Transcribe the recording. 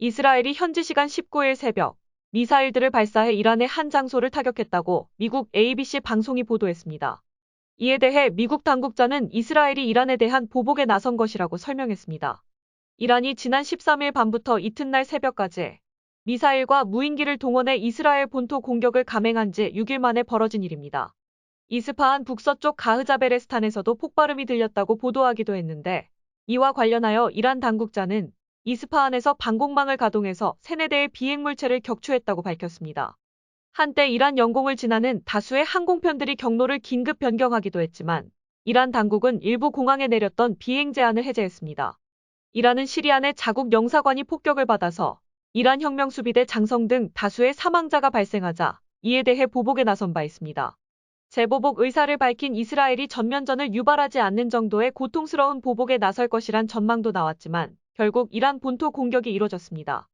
이스라엘이 현지 시간 19일 새벽 미사일들을 발사해 이란의 한 장소를 타격했다고 미국 ABC 방송이 보도했습니다. 이에 대해 미국 당국자는 이스라엘이 이란에 대한 보복에 나선 것이라고 설명했습니다. 이란이 지난 13일 밤부터 이튿날 새벽까지 미사일과 무인기를 동원해 이스라엘 본토 공격을 감행한 지 6일 만에 벌어진 일입니다. 이스파한 북서쪽 가흐자베레스탄에서도 폭발음이 들렸다고 보도하기도 했는데 이와 관련하여 이란 당국자는 이스파한에서 방공망을 가동해서 세네 대의 비행물체를 격추했다고 밝혔습니다. 한때 이란 영공을 지나는 다수의 항공편들이 경로를 긴급 변경하기도 했지만 이란 당국은 일부 공항에 내렸던 비행 제한을 해제했습니다. 이란은 시리아 내 자국 영사관이 폭격을 받아서 이란 혁명 수비대 장성 등 다수의 사망자가 발생하자 이에 대해 보복에 나선 바 있습니다. 재보복 의사를 밝힌 이스라엘이 전면전을 유발하지 않는 정도의 고통스러운 보복에 나설 것이란 전망도 나왔지만 결국 이란 본토 공격이 이뤄졌습니다.